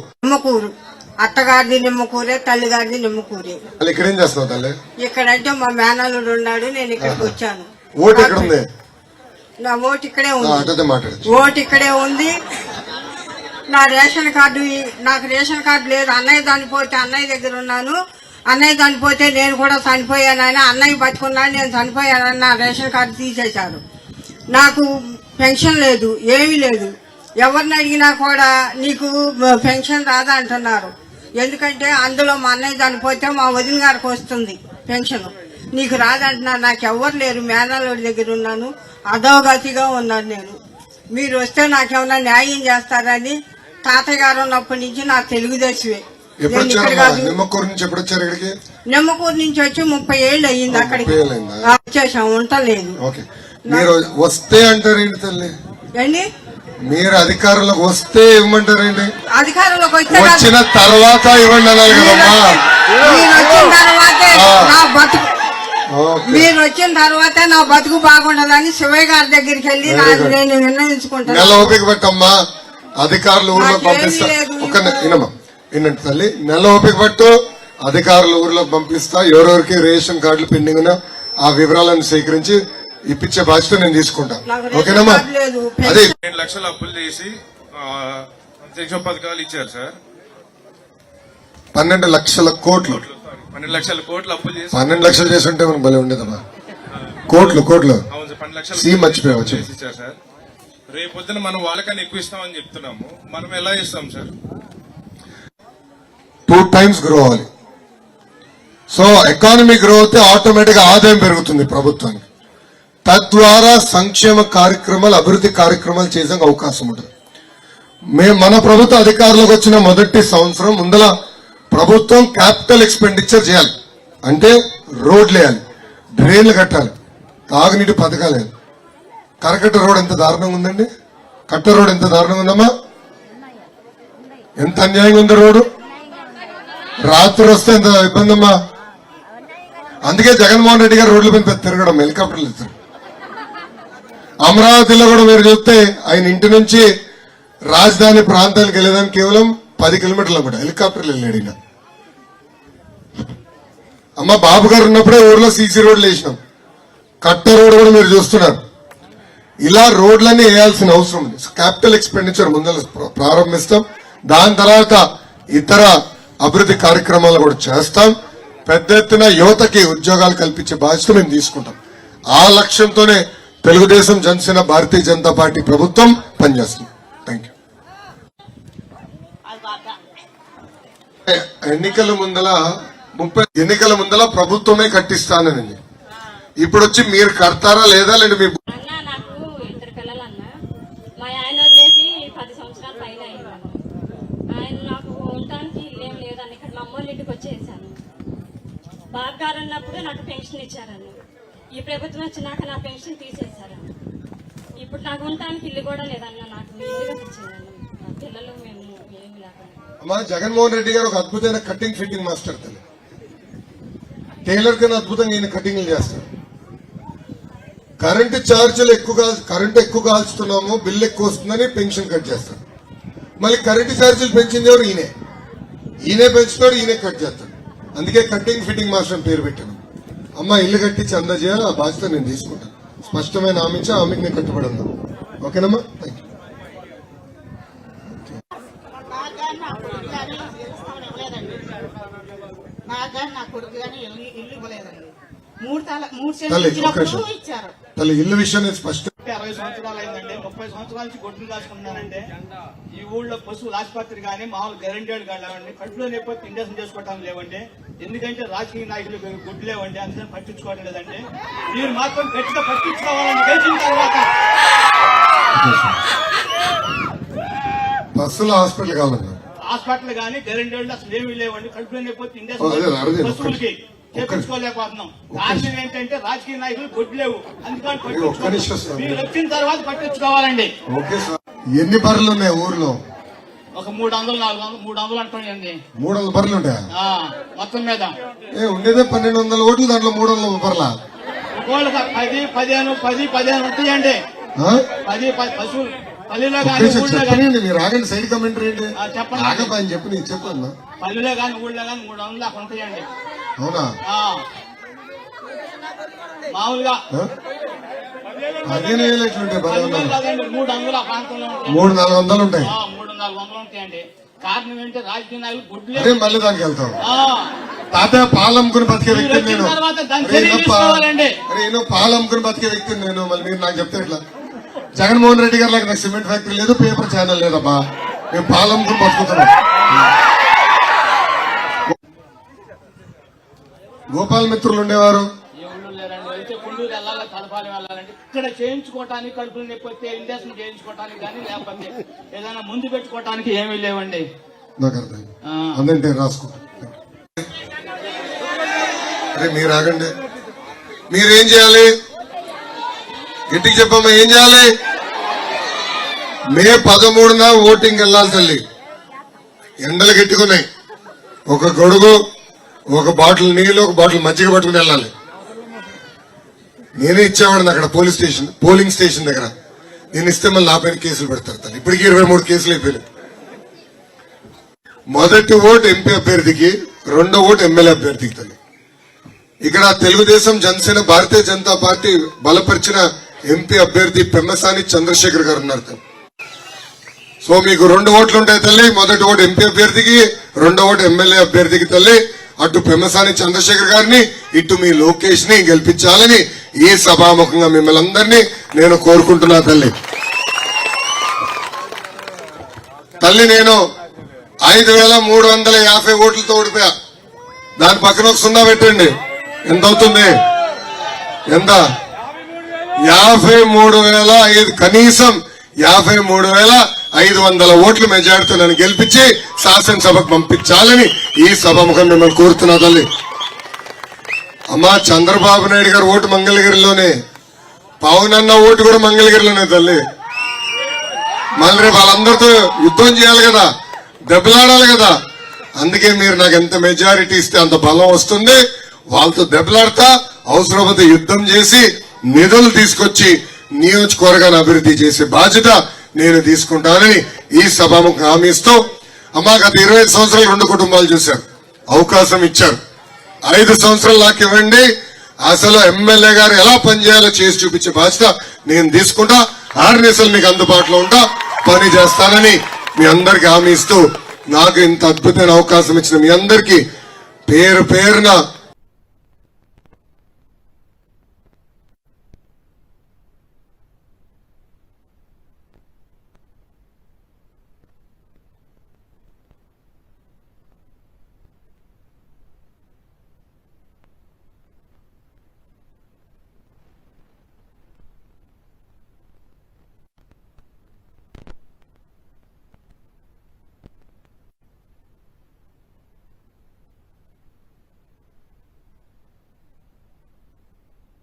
నిమ్మకూరు. అత్తగారిది నిమ్మకూరే తల్లిగారిది నిమ్మకూరే. మళ్ళీ ఇక్కడ ఏం చేస్తున్నావు తల్లి? ఇక్కడంటే మా మేనల్లుడు ఉన్నాడు నేను ఇక్కడికి వచ్చాను. ఓటు ఎక్కడ ఉంది? నా ఓటు ఇక్కడే ఆ, ఉంది. మాట్లాడచ్చు ఓటు ఇక్కడే ఉంది. నా రేషన్ కార్డు ఈ- నాకు రేషన్ కార్డు లేదు. అన్నయ్య చనిపోతే అన్నయ్య దగ్గర ఉన్నాను. అన్నయ్య చనిపోతే నేను కూడా చనిపోయానని అన్నయ్య బతుకున్నాను నేను చనిపోయానని నా రేషన్ కార్డు తీసేశారు. నాకు పెన్షన్ లేదు ఏమీ లేదు. ఎవరిని అడిగినా కూడా నీకు పెన్షన్ రాదా అంటున్నారు. ఎందుకంటే అందులో మా అన్నయ్య చనిపోతే మా వదిన గారికి వస్తుంది పెన్షన్. నీకు రాదంటున్నారు నాకు ఎవరు లేరు మేనల్లుడి దగ్గర ఉన్నాను అధోగతిగా ఉన్నాను నేను. మీరు వస్తే నాకేమన్నా న్యాయం చేస్తారని తాతయ్య గారు ఉన్నప్పటి నుంచి నాకు తెలుగుదేశమే. నిమ్మకూరు నుంచి ఎప్పుడు వచ్చారు ఇక్కడికి? నిమ్మకూరు నుంచి వచ్చి ముప్పై ఏళ్ళు అయ్యింది అక్కడికి. వచ్చేసాం ఉండలేదు. మీరు వస్తే తల్లి? ఏంటి? మీరు అధికారంలోకి వస్తే ఇవ్వమంటారేంటి అధికారంలోకి. వచ్చిన తర్వాత ఇవ్వండి అన్నారు కదమ్మా. మీరు వచ్చిన తర్వాతే. నా బతుకు బాగుండదని శివయ్య గారి దగ్గరికి వెళ్ళి. నేను నెల నిర్ణయించుకుంటాను ఓపిక పెట్టమ్మా. అధికారులు ఊర్లో పంపిస్తా. ఒక వినమ్మా. వినండి తల్లి. నెల ఓపిక పట్టు. అధికారులు ఊర్లో పంపిస్తా. ఎవరెవరికి రేషన్ కార్డులు పెండింగ్ ఉన్నా ఆ వివరాలను సేకరించి ఇప్పించే బాధ్యత నేను తీసుకుంటా. ఓకేనమ్మా. అదే రెండు లక్షలు అప్పులు చేసి సంక్షేమ పథకాలు ఇచ్చారు సార్. పన్నెండు లక్షల కోట్లు. పన్నెండు లక్షల కోట్లు అప్పులు చేసి పన్నెండు లక్షలు చేసి ఉంటే మనకు భలే ఉండేదమ్మా. కోట్లు కోట్లు. సీ మర్చిపోయావు, అప్పులు చేసి ఇచ్చారు సార్. రేపు పొద్దున మనం వాళ్ళకన్నా ఎక్కువ ఇస్తామని చెప్తున్నాము. మనం ఎలా ఇస్తాం సార్? టూ టైమ్స్ గ్రో అవ్వాలి. సో ఎకానమీ గ్రో అయితే ఆటోమేటిక్ ఆదాయం పెరుగుతుంది ప్రభుత్వానికి. తద్వారా సంక్షేమ కార్యక్రమాలు అభివృద్ధి కార్యక్రమాలు చేసే అవకాశం ఉంటుంది. మేము మన ప్రభుత్వ అధికారులకు వచ్చిన మొదటి సంవత్సరం ముందల ప్రభుత్వం క్యాపిటల్ ఎక్స్పెండిచర్ చేయాలి. అంటే రోడ్లు వేయాలి డ్రైన్లు కట్టాలి తాగునీటి పథకాలు వేయాలి. కరకట్ట రోడ్ ఎంత దారుణంగా ఉందండి? కట్ట రోడ్ ఎంత దారుణంగా ఉందమ్మా? ఎంత అన్యాయంగా ఉంది రోడ్డు? రాత్రి వస్తే ఎంత ఇబ్బంది అందుకే జగన్మోహన్ రెడ్డి గారు రోడ్ల మీద తిరగడం హెలికాప్టర్లు ఇస్తారు అమరావతిలో కూడా మీరు చూస్తే ఆయన ఇంటి నుంచి రాజధాని ప్రాంతానికి వెళ్ళేదానికి కేవలం పది కిలోమీటర్లు అనమాట హెలికాప్టర్లు వెళ్ళాడు ఈయన. అమ్మ బాబు గారు ఉన్నప్పుడే ఊర్లో సీసీ రోడ్లు వేసినాం. కట్ట రోడ్ కూడా మీరు చూస్తున్నారు. ఇలా రోడ్లన్నీ వేయాల్సిన అవసరం ఉంది. క్యాపిటల్ ఎక్స్పెండిచర్ ముందర ప్రారంభిస్తాం. దాని తర్వాత ఇతర అభివృద్ధి కార్యక్రమాలు కూడా చేస్తాం. పెద్ద ఎత్తున యువతకి ఉద్యోగాలు కల్పించే బాధ్యత మేము తీసుకుంటాం. ఆ లక్ష్యంతోనే తెలుగుదేశం జనసేన భారతీయ జనతా పార్టీ ప్రభుత్వం పనిచేస్తుంది. థ్యాంక్ యూ ఎన్నికల ముందల ముప్పై ఎన్నికల ముందల ప్రభుత్వమే కట్టిస్తానని ఇప్పుడు వచ్చి మీరు కడతారా లేదా లేదు మీ బాగా అన్నప్పుడు నాకు నాకు పెన్షన్ ఇచ్చారన్న. ఈ ప్రభుత్వం వచ్చినాక నా పెన్షన్ తీసేశారు. ఇప్పుడు నాకు ఉండటానికి ఇల్లు కూడా లేదన్న నాకు ఇల్లు కట్టించిందన్న నా పిల్లలు మేము ఏమి లేకుండా. జగన్మోహన్ రెడ్డి గారు ఒక అద్భుతమైన కటింగ్ ఫిట్టింగ్ మాస్టర్ తల్లి. టైలర్ కన్నా అద్భుతంగా ఈయన కటింగ్లు చేస్తాడు కరెంటు ఛార్జీలు ఎక్కువ కాల్- కరెంట్ ఎక్కువ కాల్చుతున్నాము బిల్లు ఎక్కువ వస్తుందని పెన్షన్ కట్ చేస్తాడు మళ్ళీ కరెంటు ఛార్జీలు పెంచింది ఎవరు? ఈయనే. ఈయనే పెంచుతాడు ఈయనే కట్ చేస్తాడు. అందుకే కటింగ్ ఫిట్టింగ్ మాస్టర్ పేరు పెట్టాను. అమ్మ ఇల్లు కట్టించి అందజేయాలి ఆ బాధ్యత నేను తీసుకుంటాను స్పష్టమైన హామీ ఇచ్చి ఆమెకి నేను కట్టుబడి ఉన్నాను. ఓకేనమ్మా? థ్యాంక్ యూ తల్లి, ఇల్లు విషయం నేను స్పష్టం అరవై సంవత్సరాలు అయిందండి. ముప్పై సంవత్సరాల నుంచి గొడ్లు కాసుకుంటున్నానంటే ఈ ఊళ్ళో పశువుల ఆసుపత్రి కానీ మామూలు గ్యారంటీడ్ కాలేవండి కట్టులో లేకపోతే ఇండక్షన్ చేసుకోవటం లేవండి. ఎందుకంటే రాజకీయ నాయకులు గుడ్లు లేవండి అందుకని పట్టించుకోవడం లేదండి మీరు మాత్రం గట్టిగా పట్టించుకోవాలని గెలిచిన తర్వాత. బస్సులో హాస్పిటల్ కావాలన్నా? హాస్పిటల్ కానీ గ్యారంటీడ్ అసలు ఏమీ లేవండి కడుపులో ఇండక్షన్ ఒక్క- పశువులకి చేపించుకోలేకపోతున్నాం. కారణం ఏంటంటే రాజకీయ నాయకులు గొడ్లు లేవు. అందుకని పట్టించుకోవాలి. మీరు వచ్చిన తర్వాత పట్టించుకోవాలండి. ఎన్ని బర్రెలు ఉన్నాయి ఊర్లో? ఒక మూడు వందలు నాలుగు వందలు మూడు వందలు అంటాయండి మూడు వందల బర్రెలు ఉంటాయా? ఆ, మొత్తం మీద. ఏ ఉండేదే పన్నెండు వందల ఓట్లు దాంట్లో మూడు వందల బర్రెల ఒక్కోళ్ళకి పది పదిహేను పది పదిహేను ఉంటాయండి. పది పది పశువులు పల్లెలో కానీ మీరు ఆగండి సైడ్ కమెంట్ ఏంటి చెప్పండి. ఆగపని చెప్పి నీకు చెప్పన్నా పల్లెలో కానీ ఊళ్ళో కానీ మూడు వందలు దాకా ఉంటాయండి. అవునా. మామూలుగా? పదిహేను వేలు ఎట్లుంటాయి మూడు నాలుగు వందలు ఉంటాయి. మూడు నాలుగు వందలు ఉంటాయండి. కారణం ఏంటి? రాజకీయ నాయకులు గుడ్లే. అదే మళ్ళీ దానికి వెళ్తాం. తాతయ్య పాలు అమ్ముకుని బతికే వచ్చిన నేను. తర్వాత దాన్ని అరే ఈయన చర్య పా- తీసుకోవాలండి. అరే ఈయన పాలు అమ్ముకుని బతికే వ్యక్తిని నేను మళ్ళీ మీరు నాకు చెప్తే ఎట్లా? జగన్మోహన్ రెడ్డి గారు నాకు సిమెంట్ ఫ్యాక్టరీ లేదు పేపర్ ఛానల్ లేదబ్బా. మేము పాలు అమ్ముకుని బతుకుతున్నాం. గోపాల్ మిత్రులు ఉండేవారు ఎవరు లేరండి అయితే కుండూరు తలపాలి వెళ్ళాలంటే ఇక్కడ చేయించుకోవటానికి కడుపులు నొప్పి వస్తే ఇండక్షన్ చేయించుకోవటానికి కానీ లేకపోతే ఏదైనా ముందు పెట్టుకోవటానికి ఏమీ లేవండి. అందంటే రాసుకో అరే మీరు ఆగండి. మీరేం చేయాలి? ఇంటికి చెప్పమ్మా ఏం చేయాలి? మే పదమూడున ఓటింగ్ వెళ్ళాలి తల్లి. ఎండలు గట్టుకున్నాయి ఒక గొడుగు ఒక బాటిల్ నీళ్ళు ఒక బాటిల్ మజ్జిగ పట్టుకుని వెళ్ళాలి. నేనే ఇచ్చేవాడిని అక్కడ పోలీస్ స్టేషన్ పోలింగ్ స్టేషన్ దగ్గర. నేను ఇస్తే మళ్ళీ నా పైన కేసులు పెడతారు తల్లి. ఇప్పటికి ఇరవై మూడు కేసులు అయిపోయినాయి. మొదటి ఓటు ఎంపీ అభ్యర్థికి రెండో ఓటు ఎమ్మెల్యే అభ్యర్థికి తల్లి. ఇక్కడ తెలుగుదేశం జనసేన భారతీయ జనతా పార్టీ బలపరిచిన ఎంపీ అభ్యర్థి పెమ్మసాని చంద్రశేఖర్ గారు ఉన్నారు తల్లి. సో మీకు రెండు ఓట్లు ఉంటాయి తల్లి. మొదటి ఓటు ఎంపీ అభ్యర్థికి రెండో ఓటు ఎమ్మెల్యే అభ్యర్థికి తల్లి. అటు పెమ్మసాని చంద్రశేఖర్ గారిని ఇటు మీ లోకేష్ని గెలిపించాలని ఈ సభాముఖంగా మిమ్మల్ని అందరినీ నేను కోరుకుంటున్నా తల్లి. తల్లి నేను ఐదు వేల మూడు వందల యాభై ఓట్లతో ఓడిపోయా. దాని పక్కన ఒక సున్నా పెట్టండి. ఎంత అవుతుంది? ఎంత? యాభై మూడు వేల ఐదు కనీసం యాభై మూడు వేల ఐదు వందల ఓట్ల మెజార్టీతో నన్ను గెలిపించి శాసనసభకు పంపించాలని ఈ సభాముఖం మిమ్మల్ని కోరుతున్నా తల్లి. అమ్మా చంద్రబాబు నాయుడు గారు ఓటు మంగళగిరిలోనే. పవన్ అన్న ఓటు కూడా మంగళగిరిలోనే తల్లి. మళ్ళీ రేపు వాళ్ళందరితో యుద్ధం చేయాలి కదా దెబ్బలాడాలి కదా. అందుకే మీరు నాకు ఎంత మెజారిటీ ఇస్తే అంత బలం వస్తుంది. వాళ్ళతో దెబ్బలాడతా అవసరమైతే యుద్ధం చేసి నిధులు తీసుకొచ్చి నియోజకవర్గాన్ని అభివృద్ధి చేసే బాధ్యత నేను తీసుకుంటానని ఈ సభాముఖం హామీ ఇస్తూ అమ్మా గత ఇరవై ఐదు సంవత్సరాలు రెండు కుటుంబాలు చూశారు. అవకాశం ఇచ్చారు. ఐదు సంవత్సరాలు నాకు ఇవ్వండి. అసలు ఎమ్మెల్యే గారు ఎలా పనిచేయాలో చేసి చూపించే బాధ్యత నేను తీసుకుంటా. ఆర్నేసలు మీకు అందుబాటులో ఉంటా. పని చేస్తానని మీ అందరికి హామీ ఇస్తూ నాకు ఇంత అద్భుతమైన అవకాశం ఇచ్చిన మీ అందరికీ పేరు పేరున